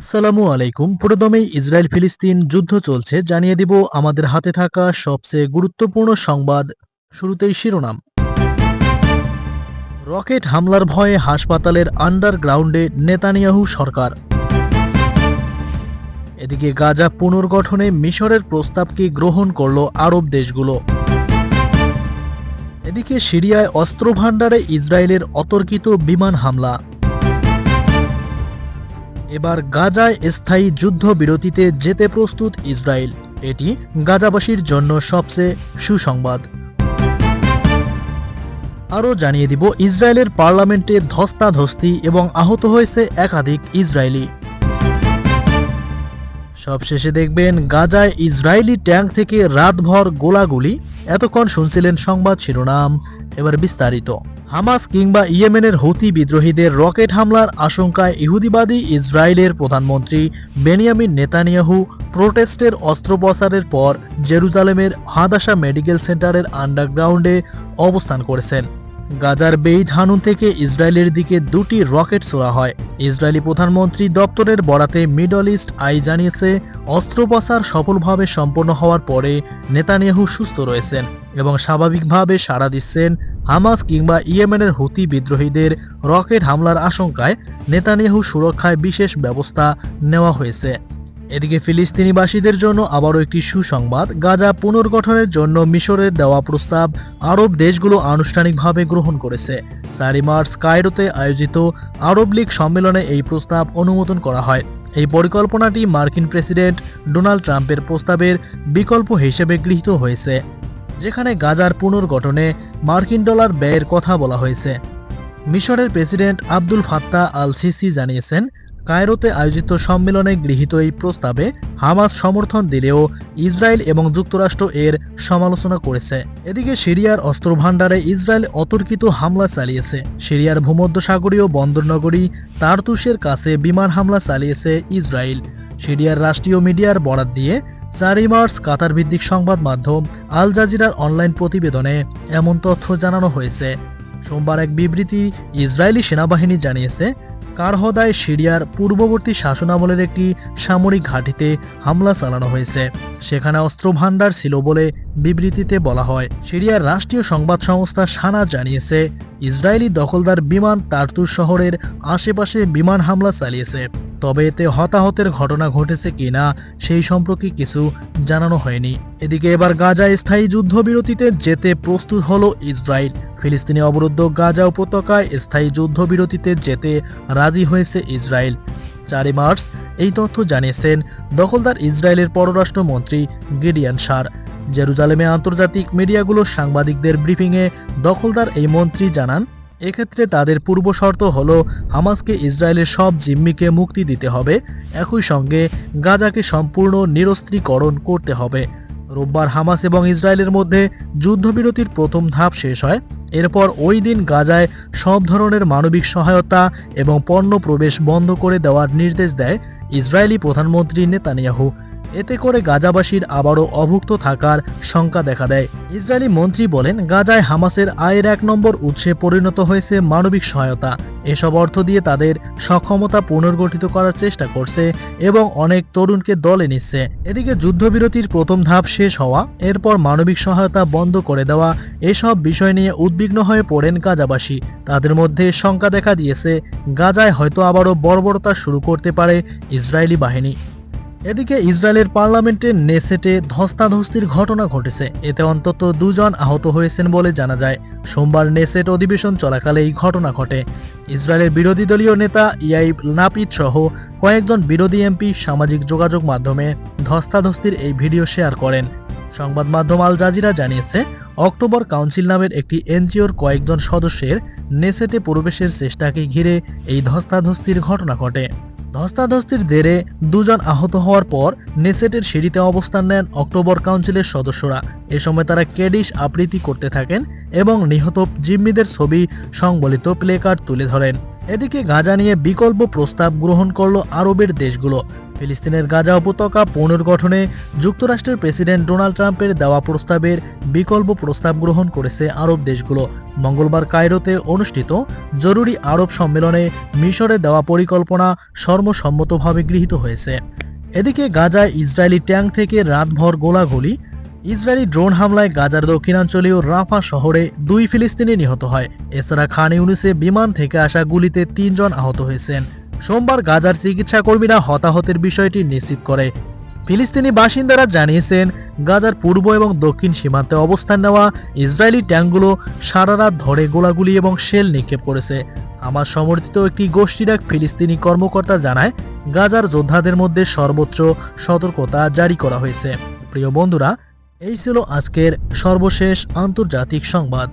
আসসালামু আলাইকুম। পুরোদমেই ইসরায়েল ফিলিস্তিন যুদ্ধ চলছে, জানিয়ে দিব আমাদের হাতে থাকা সবচেয়ে গুরুত্বপূর্ণ সংবাদ শুরুতেই শিরোনাম। রকেট হামলার ভয়ে হাসপাতালের আন্ডারগ্রাউন্ডে নেতানিয়াহু সরকার। এদিকে গাজা পুনর্গঠনে মিশরের প্রস্তাবকে গ্রহণ করল আরব দেশগুলো? এদিকে সিরিয়ায় অস্ত্রভাণ্ডারে ইসরায়েলের অতর্কিত বিমান হামলা। এবার গাজায় স্থায়ী যুদ্ধবিরতিতে যেতে প্রস্তুত ইসরায়েল। এটি গাজাবাসীর জন্য সবচেয়ে সুসংবাদ। আরও জানিয়ে দিব, ইসরায়েলের পার্লামেন্টে ধস্তাধস্তি এবং আহত হয়েছে একাধিক ইসরায়েলি। সবশেষে দেখবেন, গাজায় ইসরায়েলি ট্যাঙ্ক থেকে রাতভর গোলাগুলি। এতক্ষণ শুনছিলেন সংবাদ শিরোনাম, এবার বিস্তারিত। হামাস কিংবা ইয়েমেনের হুতি বিদ্রোহীদের রকেট হামলার আশঙ্কায় ইহুদিবাদী ইসরায়েলের প্রধানমন্ত্রী বেনিয়ামিন নেতানিয়াহু প্রোটেস্টের অস্ত্রোপচারের পর জেরুজালেমের হাদাসা মেডিকেল সেন্টারের আন্ডারগ্রাউন্ডে অবস্থান করেছেন। গাজার বেইত হানুন থেকে ইসরায়েলের দিকে দুটি রকেট ছোড়া হয়। ইসরায়েলি প্রধানমন্ত্রী দপ্তরের বরাতে মিডল ইস্ট আই জানিয়েছে, অস্ত্রোপচার সফলভাবে সম্পন্ন হওয়ার পরে নেতানিয়াহু সুস্থ রয়েছেন এবং স্বাভাবিকভাবে সাড়া দিচ্ছেন হামাস কিংবা ইয়েমেনের হুতি বিদ্রোহীদের রকেট হামলার আশঙ্কায় নেতানিয়াহু সুরক্ষায় বিশেষ ব্যবস্থা নেওয়া হয়েছে। এদিকে ফিলিস্তিনিবাসীদের জন্য আবারও একটি সুসংবাদ, গাজা পুনর্গঠনের জন্য মিশরের দেওয়া প্রস্তাব আরব দেশগুলো আনুষ্ঠানিকভাবে গ্রহণ করেছে। চারি মার্চ কায়রোতে আয়োজিত আরব লীগ সম্মেলনে এই প্রস্তাব অনুমোদন করা হয়। এই পরিকল্পনাটি মার্কিন প্রেসিডেন্ট ডোনাল্ড ট্রাম্পের প্রস্তাবের বিকল্প হিসেবে গৃহীত হয়েছে, যেখানে গাজার পুনর্গঠনে মার্কিন ডলার ব্যয়ের কথা বলা হয়েছে। মিশরের president Abdul Fattah al Sisi জানিয়েছেন কায়রোতে আয়োজিত সম্মেলনে গৃহীত এই প্রস্তাবে হামাস সমর্থন দিলেও ইসরায়েল এবং যুক্তরাষ্ট্র এর সমালোচনা করেছে। এদিকে সিরিয়ার অস্ত্রভাণ্ডারে ইসরায়েল অতর্কিত হামলা চালিয়েছে। সিরিয়ার ভূমধ্যসাগরীয় বন্দরনগরী তারতুসের কাছে বিমান হামলা চালিয়েছে ইসরায়েল। সিরিয়ার রাষ্ট্রীয় মিডিয়ার বরাত দিয়ে চারই মার্চ কাতার ভিত্তিক সংবাদ মাধ্যম আল জাজিরার অনলাইন প্রতিবেদনে এমন তথ্য জানানো হয়েছে। সোমবার এক বিবৃতি ইসরায়েলি সেনাবাহিনী জানিয়েছে, কারহদায় সিরিয়ার পূর্ববর্তী শাসনামলের একটি সামরিক ঘাঁটিতে হামলা চালানো হয়েছে। সেখানে অস্ত্রভাণ্ডার ছিল বলে বিবৃতিতে বলা হয়। সিরিয়ার রাষ্ট্রীয় সংবাদ সংস্থা সানা জানিয়েছে, ইসরায়েলি দখলদার বিমান তার্তুর শহরের আশেপাশে বিমান হামলা চালিয়েছে। তবে এতে হতাহতের ঘটনা ঘটেছে কিনা সেই সম্পর্কে কিছু জানানো হয়নি। এদিকে এবার গাজায় স্থায়ী যুদ্ধবিরতিতে যেতে প্রস্তুত হলো ইসরায়েল। ফিলিস্তিনি অবরুদ্ধ গাজা উপত্যকায় স্থায়ী যুদ্ধবিরতিতে যেতে রাজি হয়েছে ইসরায়েল। চারই মার্চ এই তথ্য জানিয়েছেন দখলদার ইসরায়েলের পররাষ্ট্রমন্ত্রী গিডিয়ান সার। জেরুজালেমে আন্তর্জাতিক মিডিয়াগুলোর সাংবাদিকদের ব্রিফিংয়ে দখলদার এই মন্ত্রী জানান, এক্ষেত্রে তাদের পূর্ব শর্ত হল হামাসকে ইসরায়েলের সব জিম্মিকে মুক্তি দিতে হবে। একই সঙ্গে গাজাকে সম্পূর্ণ নিরস্ত্রীকরণ করতে হবে। রোববার হামাস এবং ইসরায়েলের মধ্যে যুদ্ধবিরতির প্রথম ধাপ শেষ হয়। এরপর ওই দিন গাজায় সব ধরনের মানবিক সহায়তা এবং পণ্য প্রবেশ বন্ধ করে দেওয়ার নির্দেশ দেয় ইসরায়েলি প্রধানমন্ত্রী নেতানিয়াহু। এতে করে গাজাবাসীর আবারও অভুক্ত থাকার শঙ্কা দেখা দেয়। ইসরায়েলি মন্ত্রী বলেন, গাজায় হামাসের আয়ের এক নম্বর উৎসে পরিণত হয়েছে মানবিক সহায়তা। এসব অর্থ দিয়ে তাদের সক্ষমতা পুনর্গঠিত করার চেষ্টা করছে এবং অনেক তরুণকে দলে নিচ্ছে। এদিকে যুদ্ধবিরতির প্রথম ধাপ শেষ হওয়া, এরপর মানবিক সহায়তা বন্ধ করে দেওয়া, এসব বিষয় নিয়ে উদ্বিগ্ন হয়ে পড়েন গাজাবাসী। তাদের মধ্যে শঙ্কা দেখা দিয়েছে, গাজায় হয়তো আবারও বর্বরতা শুরু করতে পারে ইসরায়েলি বাহিনী। এদিকে ইসরায়েলের পার্লামেন্টে নেসেটে ধস্তাধস্তির ঘটনা ঘটেছে। এতে অন্তত দুজন আহত হয়েছেন বলে জানা যায়। সোমবার নেসেট অধিবেশন চলাকালে এই ঘটনা ঘটে। ইসরায়েলের বিরোধী দলীয় নেতা ইয়াইব নাপিদ সহ কয়েকজন বিরোধী এমপি সামাজিক যোগাযোগ মাধ্যমে ধস্তাধস্তির এই ভিডিও শেয়ার করেন। সংবাদ মাধ্যম আল জাজিরা জানিয়েছে, অক্টোবর কাউন্সিল নামের একটি এনজিওর কয়েকজন সদস্যের নেসেটে প্রবেশের চেষ্টাকে ঘিরে এই ধস্তাধস্তির ঘটনা ঘটে। ধস্তাধস্তির দেরে দুজন আহত হওয়ার পর নেসেটের সিঁড়িতে অবস্থান নেন অক্টোবর কাউন্সিলের সদস্যরা। এ সময় তারা কেডিশ আবৃত্তি করতে থাকেন এবং নিহত জিম্মিদের ছবি সংবলিত প্লেকার্ড তুলে ধরেন। এদিকে গাজা নিয়ে বিকল্প প্রস্তাব গ্রহণ করল আরবের দেশগুলো। ফিলিস্তিনের গাজা উপত্যকা পুনর্গঠনে যুক্তরাষ্ট্রের প্রেসিডেন্ট ডোনাল্ড ট্রাম্পের দেওয়া প্রস্তাবের বিকল্প প্রস্তাব গ্রহণ করেছে আরব দেশগুলো। মঙ্গলবার কায়রোতে অনুষ্ঠিত জরুরি আরব সম্মেলনে মিশরে দেওয়া পরিকল্পনা সর্বসম্মতভাবে গৃহীত হয়েছে। এদিকে গাজায় ইসরায়েলি ট্যাঙ্ক থেকে রাতভর গোলাগুলি, ইসরায়েলি ড্রোন হামলায় গাজার দক্ষিণাঞ্চলীয় রাফা শহরে দুই ফিলিস্তিনি নিহত হয়। এছাড়া খান ইউনিসে বিমান থেকে আসা গুলিতে তিনজন আহত হয়েছেন। সোমবার গাজার চিকিৎসা কর্মীরা হতাহতের বিষয়টি নিশ্চিত করে। ফিলিস্তিনি বাসিন্দারা জানিয়েছেন, গাজার পূর্ব এবং দক্ষিণ সীমান্তে অবস্থান নেওয়া ইসরায়েলি ট্যাঙ্কগুলো সারা রাত ধরে গোলাগুলি এবং শেল নিক্ষেপ করেছে। আমার সমর্থিত একটি গোষ্ঠীর এক ফিলিস্তিনি কর্মকর্তা জানায়, গাজার যোদ্ধাদের মধ্যে সর্বোচ্চ সতর্কতা জারি করা হয়েছে। প্রিয় বন্ধুরা, এই ছিল আজকের সর্বশেষ আন্তর্জাতিক সংবাদ।